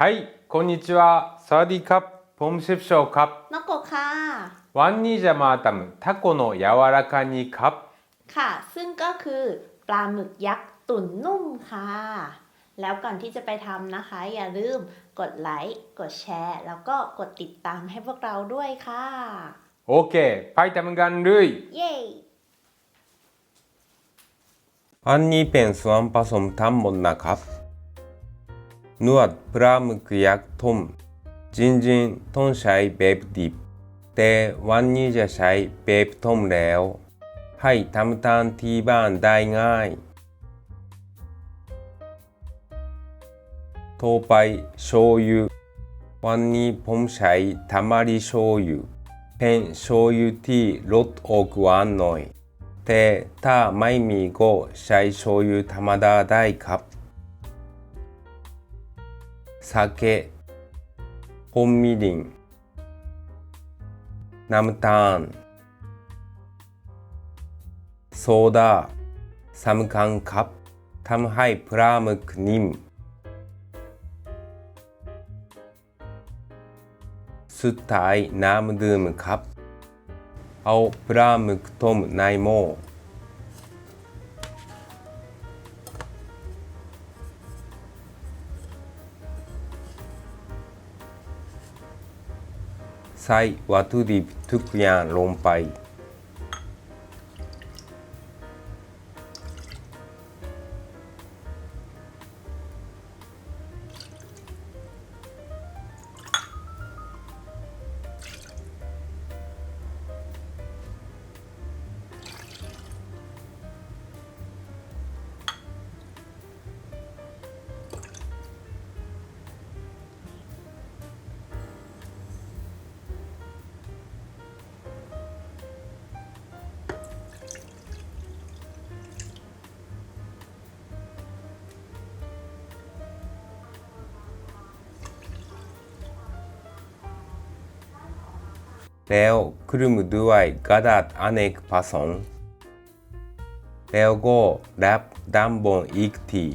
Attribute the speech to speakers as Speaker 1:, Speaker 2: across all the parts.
Speaker 1: はいこんにちはสวัสดีครับผมชิปโชครับ
Speaker 2: น้องกบค่ะ
Speaker 1: วันนี้จะมาทำทาโกโนะยาวาราคานิครับ
Speaker 2: ค่ะ ซึ่งก็คือปลาหมึกยักษ์ตุ๋นนุ่มค่ะ แล้วก่อนที่จะไปทำนะคะ อย่าลืมกดไลค์ กดแชร์ แล้วก็กดติดตามให้พวกเราด้วยค่ะ
Speaker 1: โอเค ไปทำกันเลย
Speaker 2: เย้
Speaker 1: อันนี้เป็นส่วนผสมทั้งหมดนะครับ นวดปลามึกยักษ์ต้มจริงๆต้องใช้แบบดิบ แต่วันนี้จะใช้แบบตมแล้ว ให้ทำตามที่บ้านได้ง่ายต่อไปโชยุวันนี้ผมใช้ทามาริโชยุเป็นโชยุที่รสออกหวานหน่อยแต่ถ้าไม่มีก็ใช้โชยุธรรมดาได้ครับ 酒本みりんナムターンソーダサムカンカップタムハイプラムクニムスッタイナムドゥムカップアオプラムクトムナイモー ไซวัตถุดิบทุกอย่างลงไป แล้วคลุมด้วยกระดาษอเนกประสงค์แล้วก็แรปด้านบนอีกที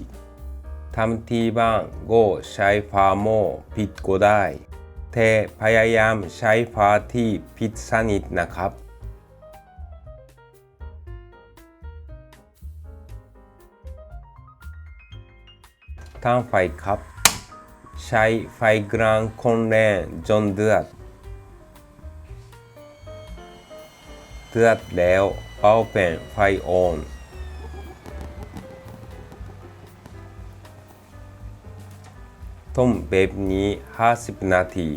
Speaker 1: ทำที่บ้านก็ใช้ฝาหม้อปิดก็ได้แต่พยายามใช้ฝาที่ปิดสนิทนะครับตั้งไฟครับใช้ไฟกลางคนแรงจนเดือด เดือดแล้ว เอาเป็นไฟออนต้มแบบนี้ 50 นาที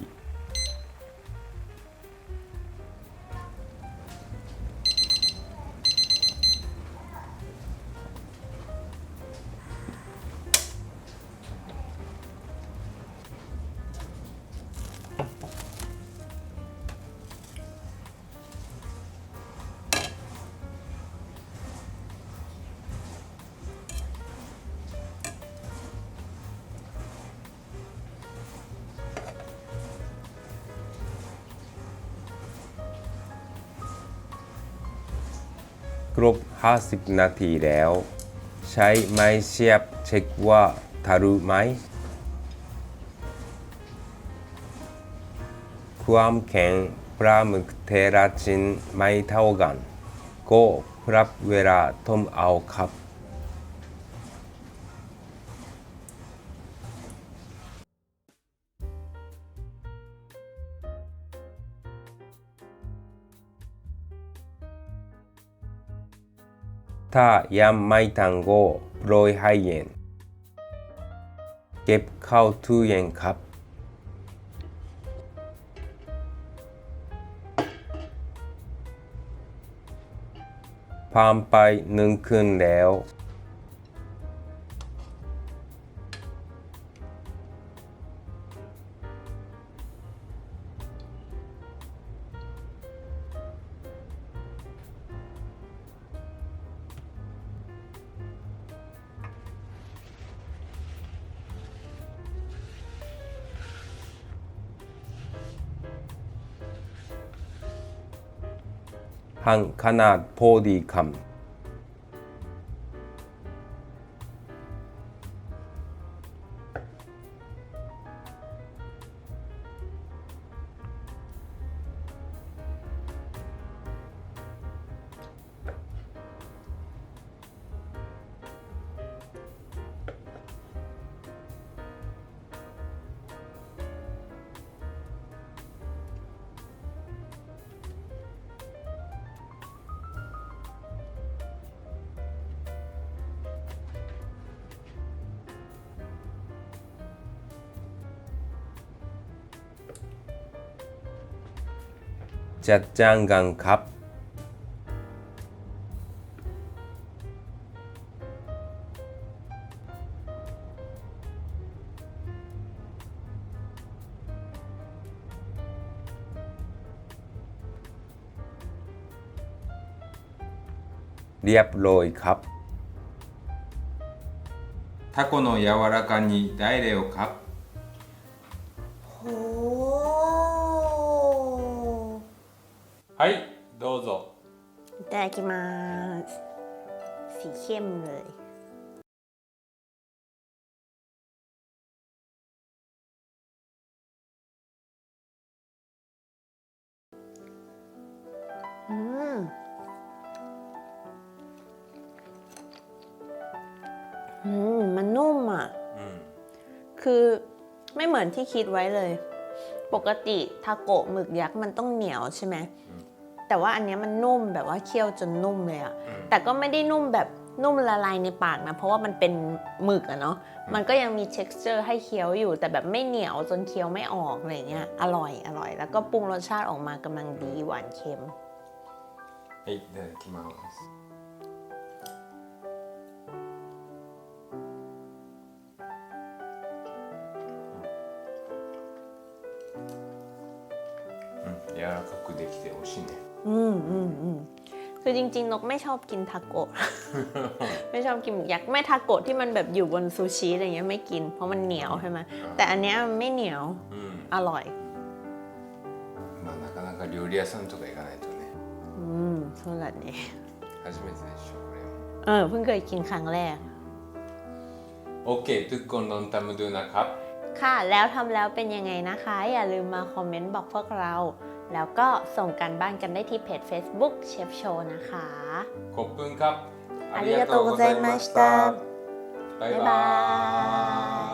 Speaker 1: ครบ 50 นาทีแล้ว ใช้ไม้เสียบเช็คว่าทะลุไหม ความแข็งปลาหมึกเทราชินไม่เท่ากัน ก็ปรับเวลาต้มเอาครับ ถ้ายัมไม่ทันก็โปรยให้เย็นเก็บเข้าตู้เย็นครับผ่านไปหนึ่งคืนแล้ว หั่นขนาด จัดจ้างกันครับ เรียบร้อยครับタコの柔らかにダイレをครับ
Speaker 2: โห
Speaker 1: はいどうぞ
Speaker 2: いただきますสีเข้มเลย อืม อืม มันนุ่มอ่ะ
Speaker 1: うん、
Speaker 2: คือไม่เหมือนที่คิดไว้เลย ปกติทาโกะหมึกยักษ์มันต้องเหนียวใช่ไหม แต่ว่าอันเนี้ยมันนุ่มแบบว่าเคี่ยวจนนุ่มเลยอะแต่ก็ไม่ได้นุ่มแบบนุ่มละลายในปากนะ เพราะว่ามันเป็นหมึกอะเนาะ มันก็ยังมี texture ให้เคี้ยวอยู่ แต่แบบไม่เหนียวจนเคี้ยวไม่ออกอะไรเงี้ย อร่อย อร่อย แล้วก็ปรุงรสชาติออกมากำลังดีหวานเค็ม
Speaker 1: はいいただきますうん、柔らかくできて美味しいね
Speaker 2: อืมอืมอืมคือจริง ๆ นกไม่ชอบกินทาโกะ ไม่ชอบกินหมึกยักษ์ไม่ทาโกะที่มันแบบอยู่บนซูชิอะไรเงี้ยไม่กิน เพราะมันเหนียวใช่ไหมแต่อันเนี้ยมันไม่เหนียว
Speaker 1: うん
Speaker 2: อร่อย
Speaker 1: まあなかなか料理屋さんとか行かないとね
Speaker 2: อืมそうだね
Speaker 1: 初めてでしょこれ
Speaker 2: เออเพิ่งเคยกินครั้งแรก
Speaker 1: โอเคทุกคนลองทำดูนะครับ
Speaker 2: ค่ะ แล้วทำแล้วเป็นยังไงนะคะ อย่าลืมมาคอมเมนต์บอกพวกเรา แล้วก็ส่งกันบ้านกันได้ที่เพจ Facebook เชฟโชว์นะคะ
Speaker 1: ขอบคุณครับ
Speaker 2: ありがとうございました
Speaker 1: บ๊าย
Speaker 2: บ๊าย
Speaker 1: บา
Speaker 2: บาย
Speaker 1: ย